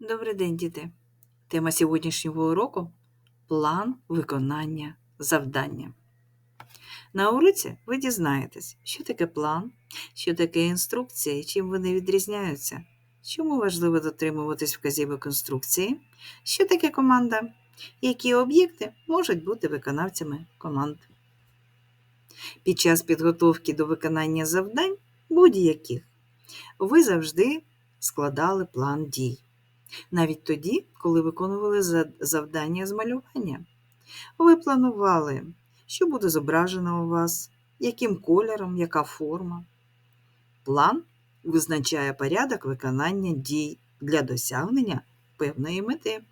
Добрий день, діти! Тема сьогоднішнього уроку план виконання завдання. На уроці ви дізнаєтесь, що таке план, що таке інструкція і чим вони відрізняються, чому важливо дотримуватись вказівок інструкції, що таке команда, які об'єкти можуть бути виконавцями команд. Під час підготовки до виконання завдань будь-яких ви завжди складали план дій навіть тоді, коли виконували завдання з малювання. Ви планували, що буде зображено у вас, яким кольором, яка форма. План визначає порядок виконання дій для досягнення певної мети.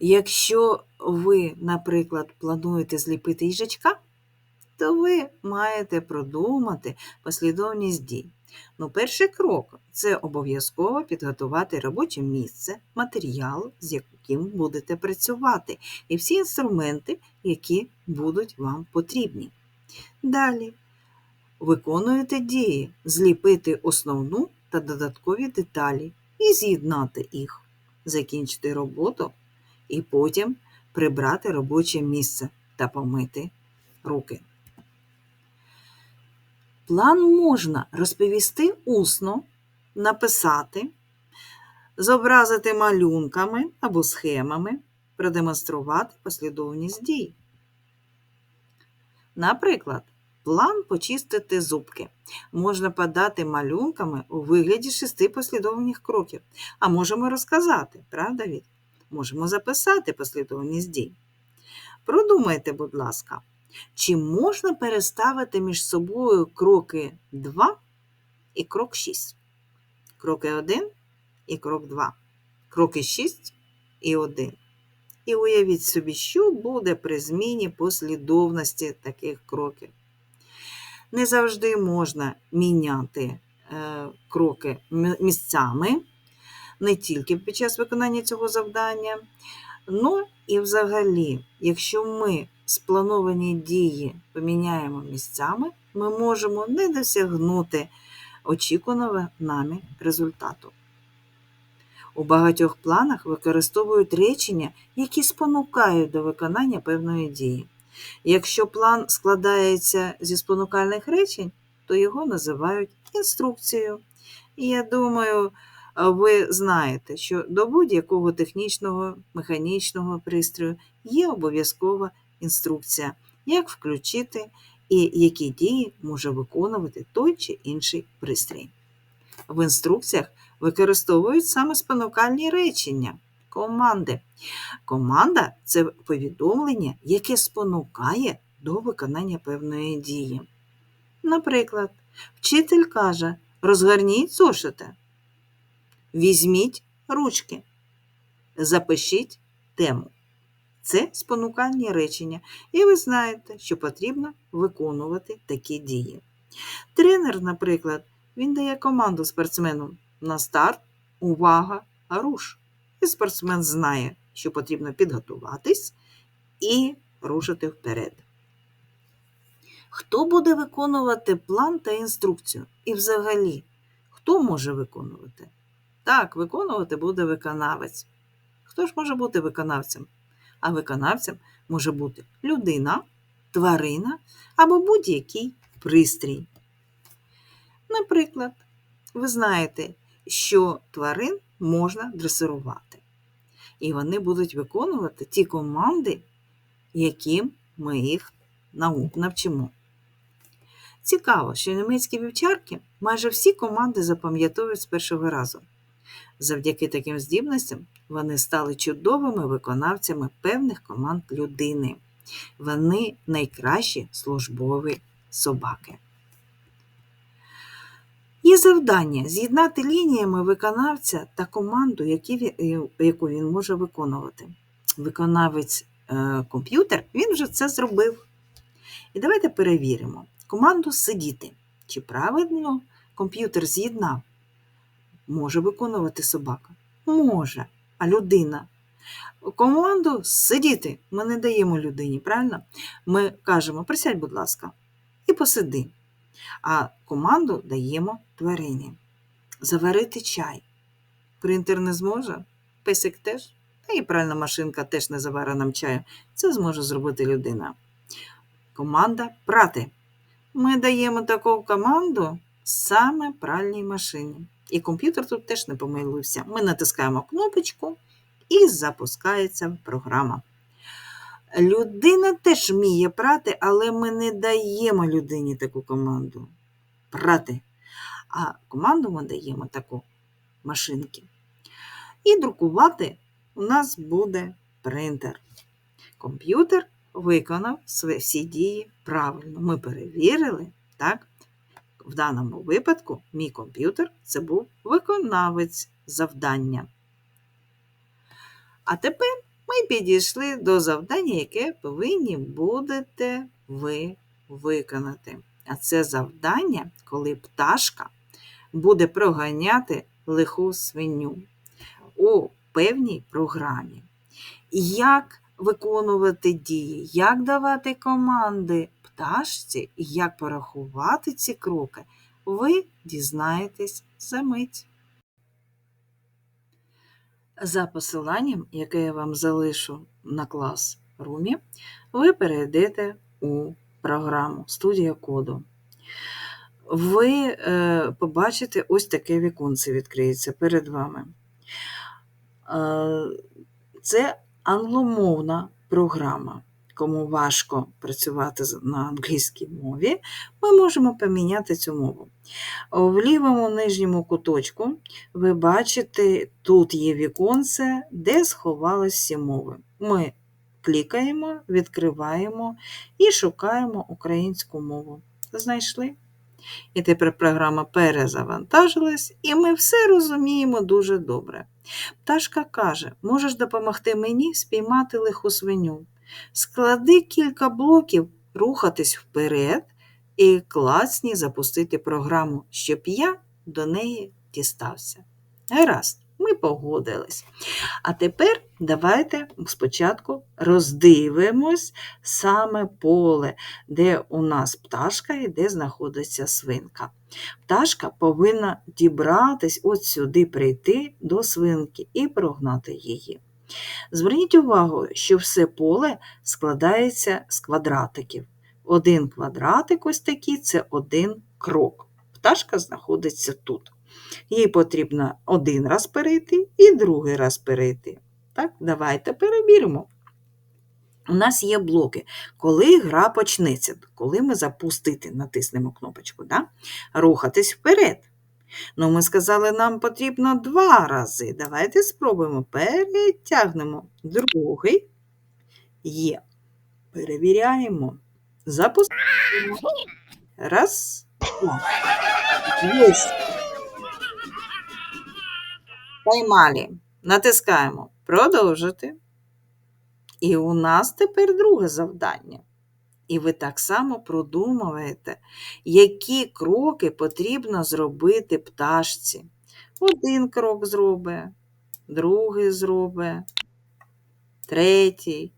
Якщо ви, наприклад, плануєте зліпити їжачка, то ви маєте продумати послідовність дій. Ну, Перший крок це обов'язково підготувати робоче місце, матеріал, з яким будете працювати, і всі інструменти, які будуть вам потрібні. Далі виконуєте дії, зліпити основну та додаткові деталі і з'єднати їх, закінчити роботу і потім прибрати робоче місце та помити руки. План можна розповісти усно, написати, зобразити малюнками або схемами, продемонструвати послідовність дій. Наприклад, план почистити зубки можна подати малюнками у вигляді шести послідовних кроків, а можемо розказати, правда від? Можемо записати послідовність дій. Продумайте, будь ласка. Чи можна переставити між собою кроки 2 і крок 6? Кроки 1 і крок 2. Кроки 6 і 1. І уявіть собі, що буде при зміні послідовності таких кроків. Не завжди можна міняти е, кроки місцями, не тільки під час виконання цього завдання. Ну і взагалі, якщо ми сплановані дії поміняємо місцями, ми можемо не досягнути очікуваного нами результату. У багатьох планах використовують речення, які спонукають до виконання певної дії. Якщо план складається зі спонукальних речень, то його називають інструкцією. І я думаю, ви знаєте, що до будь-якого технічного, механічного пристрою є обов'язкова інструкція, як включити і які дії може виконувати той чи інший пристрій. В інструкціях використовують саме спонукальні речення, команди. Команда це повідомлення, яке спонукає до виконання певної дії. Наприклад, вчитель каже: розгорніть зошити, візьміть ручки, запишіть тему. Це спонукальні речення, і ви знаєте, що потрібно виконувати такі дії. Тренер, наприклад, він дає команду спортсмену на старт, увага, руш. І спортсмен знає, що потрібно підготуватись і рушити вперед. Хто буде виконувати план та інструкцію? І взагалі, хто може виконувати? Так, виконувати буде виконавець. Хто ж може бути виконавцем? А виконавцем може бути людина, тварина або будь-який пристрій. Наприклад, ви знаєте, що тварин можна дресирувати, і вони будуть виконувати ті команди, яким ми їх навчимо. Цікаво, що німецькі вівчарки майже всі команди запам'ятовують з першого разу. Завдяки таким здібностям вони стали чудовими виконавцями певних команд людини. Вони найкращі службові собаки. Є завдання з'єднати лініями виконавця та команду, яку він може виконувати. Виконавець е, комп'ютер він вже це зробив. І давайте перевіримо команду сидіти. Чи правильно комп'ютер з'єднав? Може виконувати собака? Може а людина. Команду сидіти ми не даємо людині, правильно? Ми кажемо, присядь, будь ласка, і посиди. А команду даємо тварині. Заварити чай. Принтер не зможе, песик теж, та і пральна машинка теж не завара нам чаю. Це зможе зробити людина. Команда прати. Ми даємо таку команду саме пральній машині. І комп'ютер тут теж не помилився. Ми натискаємо кнопочку і запускається програма. Людина теж вміє прати, але ми не даємо людині таку команду прати. А команду ми даємо таку машинки. І друкувати у нас буде принтер. Комп'ютер виконав всі дії правильно. Ми перевірили, так? В даному випадку мій комп'ютер це був виконавець завдання. А тепер ми підійшли до завдання, яке повинні будете ви виконати. А це завдання, коли пташка буде проганяти лиху свиню у певній програмі. Як виконувати дії, як давати команди пташці і як порахувати ці кроки, ви дізнаєтесь за мить. За посиланням, яке я вам залишу на клас румі, ви перейдете у програму Студія коду. Ви е, побачите ось таке віконце відкриється перед вами. Е, це англомовна програма. Кому важко працювати на англійській мові, ми можемо поміняти цю мову. В лівому нижньому куточку ви бачите, тут є віконце, де сховались всі мови. Ми клікаємо, відкриваємо і шукаємо українську мову. Знайшли? І тепер програма перезавантажилась, і ми все розуміємо дуже добре. Пташка каже: можеш допомогти мені спіймати лиху свиню. Склади кілька блоків, рухатись вперед і класні запустити програму, щоб я до неї дістався. Гаразд, ми погодились. А тепер давайте спочатку роздивимось саме поле, де у нас пташка і де знаходиться свинка. Пташка повинна дібратись от сюди прийти до свинки і прогнати її. Зверніть увагу, що все поле складається з квадратиків. Один квадратик ось такий це один крок. Пташка знаходиться тут. Їй потрібно один раз перейти і другий раз перейти. Так, давайте перевіримо. У нас є блоки, коли гра почнеться, коли ми запустити, натиснемо кнопочку, да? рухатись вперед. Ну, ми сказали, нам потрібно два рази. Давайте спробуємо. Перетягнемо. Другий є. Перевіряємо. Запустимо. Раз. Два. Єсть. Натискаємо Продовжити. І у нас тепер друге завдання. І ви так само продумуєте, які кроки потрібно зробити пташці. Один крок зробить, другий зробить, третій.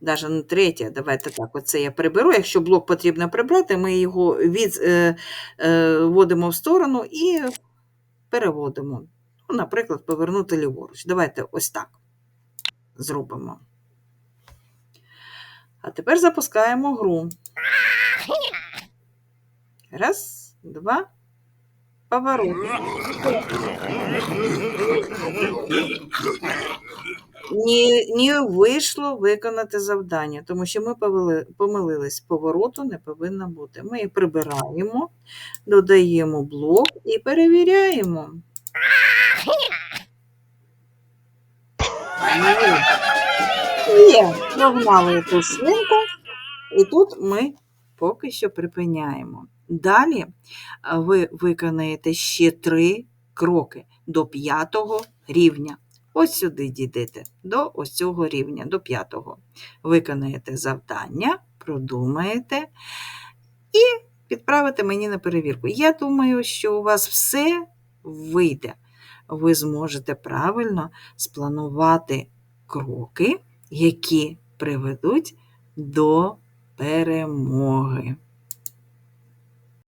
Навіть не третє, давайте так, оце я приберу. Якщо блок потрібно прибрати, ми його відводимо е, е, в сторону і переводимо. Ну, Наприклад, повернути ліворуч. Давайте ось так зробимо. А тепер запускаємо гру. Раз, два, поворот. Не, не вийшло виконати завдання, тому що ми помилились. Повороту не повинно бути. Ми прибираємо, додаємо блок і перевіряємо. Є, прогнали ту свинку, і тут ми поки що припиняємо. Далі ви виконаєте ще три кроки до п'ятого рівня. Ось сюди дійдете, до ось цього рівня, до п'ятого. Виконаєте завдання, продумаєте і відправите мені на перевірку. Я думаю, що у вас все вийде. Ви зможете правильно спланувати кроки які приведуть до перемоги.